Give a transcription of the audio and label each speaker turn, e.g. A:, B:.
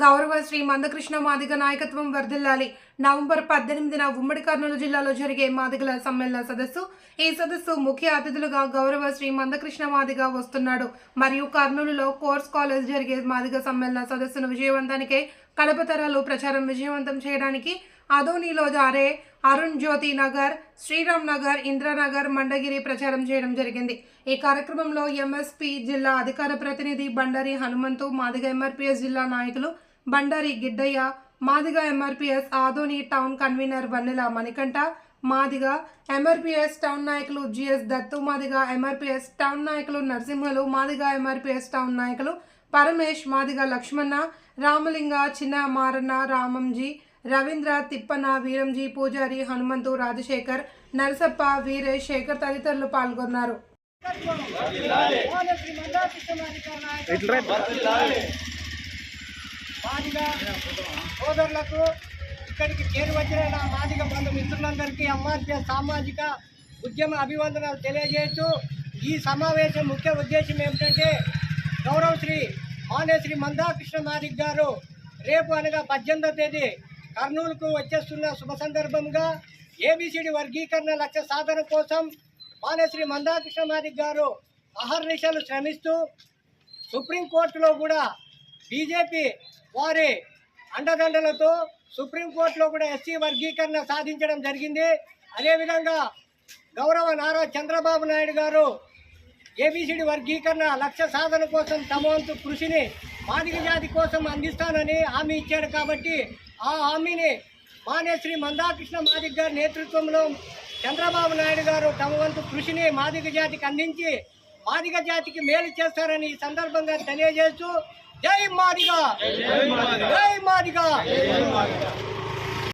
A: గౌరవ శ్రీ మందకృష్ణ మాదిగ నాయకత్వం వర్ధిల్లాలి. నవంబర్ పద్దెనిమిదిన ఉమ్మడి కర్నూలు జిల్లాలో జరిగే మాదిగల సమ్మేళన సదస్సు. ఈ సదస్సు ముఖ్య అతిథులుగా గౌరవ శ్రీ మందకృష్ణ మాదిగ వస్తున్నాడు. మరియు కర్నూలులో కోర్స్ కాలేజ్ జరిగే మాదిగ సమ్మేళన సదస్సును విజయవంతానికే కడప తరాలు ప్రచారం విజయవంతం చేయడానికి అదోనీలో జారే అరుణ్ జ్యోతి నగర్ శ్రీరామ్ నగర్ ఇంద్రనగర్ మండగిరి ప్రచారం చేయడం జరిగింది. ఈ కార్యక్రమంలో ఎంఎస్పి జిల్లా అధికార ప్రతినిధి బండారి హనుమంతు మాదిగ ఎంఆర్పిఎస్ జిల్లా నాయకులు Bandari Giddaiah Madiga MRPS Adoni town convener Vannela Manikanta Madiga MRPS town నాయకులు G S Dattu Madiga MRPS town నాయకులు నరసింహలు మాదిగ ఎంఆర్పిఎస్ టౌన్ నాయకులు పరమేష్ మాదిగ లక్ష్మణ రామలింగ చిన్న మారన్న రామంజీ రవీంద్ర తిప్పన వీరంజీ పూజారి హనుమంతు రాజశేఖర్ నరసప్ప వీరేష్ శేఖర్ తదితరులు పాల్గొన్నారు.
B: మాదిగ సోదరులకు ఇక్కడికి చేరి వచ్చిన నా మాదిగ బంధు మిత్రులందరికీ అమ్మార్య సామాజిక ఉద్యమ అభివందనాలు తెలియజేస్తూ ఈ సమావేశం ముఖ్య ఉద్దేశం ఏమిటంటే గౌరవ శ్రీ మానేశ్రీ మందాకృష్ణ మాదిక్ గారు రేపు అనగా పద్దెనిమిదో తేదీ కర్నూలుకు వచ్చేస్తున్న శుభ సందర్భంగా ఏబిసిడి వర్గీకరణ లక్ష్య సాధన కోసం మానేశ్రీ మందాకృష్ణ మాదిక్ గారు అహర్నిశలు శ్రమిస్తూ సుప్రీంకోర్టులో కూడా బీజేపీ వారి అండదండలతో సుప్రీంకోర్టులో కూడా ఎస్సీ వర్గీకరణ సాధించడం జరిగింది. అదేవిధంగా గౌరవ నారా చంద్రబాబు నాయుడు గారు ఏబిసిడి వర్గీకరణ లక్ష్య సాధన కోసం తమ వంతు కృషిని మాదిక జాతి కోసం అందిస్తానని హామీ ఇచ్చాడు కాబట్టి ఆ హామీని మానేశ్రీ మందాకృష్ణ మాదిగ గారి నేతృత్వంలో చంద్రబాబు నాయుడు గారు తమ వంతు కృషిని మాదిగ జాతికి అందించి మాదిగ జాతికి మేలు చేస్తారని ఈ సందర్భంగా తెలియజేస్తూ జై మాదిగ! జై మాదిగ!